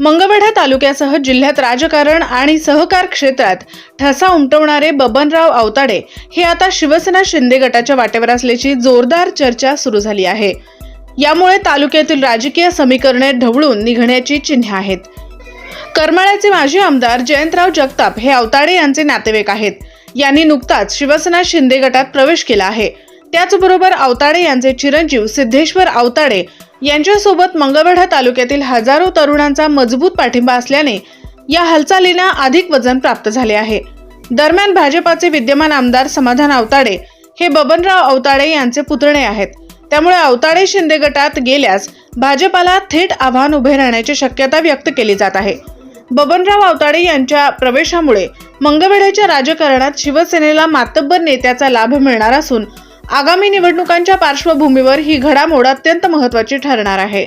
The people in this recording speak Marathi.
मंगळवेढा तालुक्यासह जिल्ह्यात राजकारण आणि सहकार क्षेत्रात ठसा उमटवणारे बबनराव आवताडे हे आता शिवसेना शिंदे गटाच्या वाटेवर असल्याची जोरदार चर्चा सुरू झाली आहे. यामुळे तालुक्यातील राजकीय समीकरणे ढवळून निघण्याची चिन्हे आहेत. करमाळ्याचे माजी आमदार जयंतराव जगताप हे आवताडे यांचे नातेवाईक आहेत. यांनी नुकताच शिवसेना शिंदे गटात प्रवेश केला आहे. त्याचबरोबर आवताडे यांचे चिरंजीव सिद्धेश्वर आवताडे यांच्यासोबत मंगळवेढा तालुक्यातील हजारो तरुणांचा मजबूत पाठिंबा असल्याने या हालचालींना अधिक वजन प्राप्त झाले आहे. दरम्यान भाजपाचे विद्यमान आमदार समाधान अवताडे हे बबनराव अवताडे यांचे पुतणे आहेत. त्यामुळे अवताडे शिंदे गटात गेल्यास भाजपाला थेट आव्हान उभे राहण्याची शक्यता व्यक्त केली जात आहे. बबनराव अवताडे यांच्या प्रवेशामुळे मंगळवेढ्याच्या राजकारणात शिवसेनेला मातब्बर नेत्याचा लाभ मिळणार असून आगामी निवडणुकांच्या पार्श्वभूमीवर ही घडामोड अत्यंत महत्त्वाची ठरणार आहे.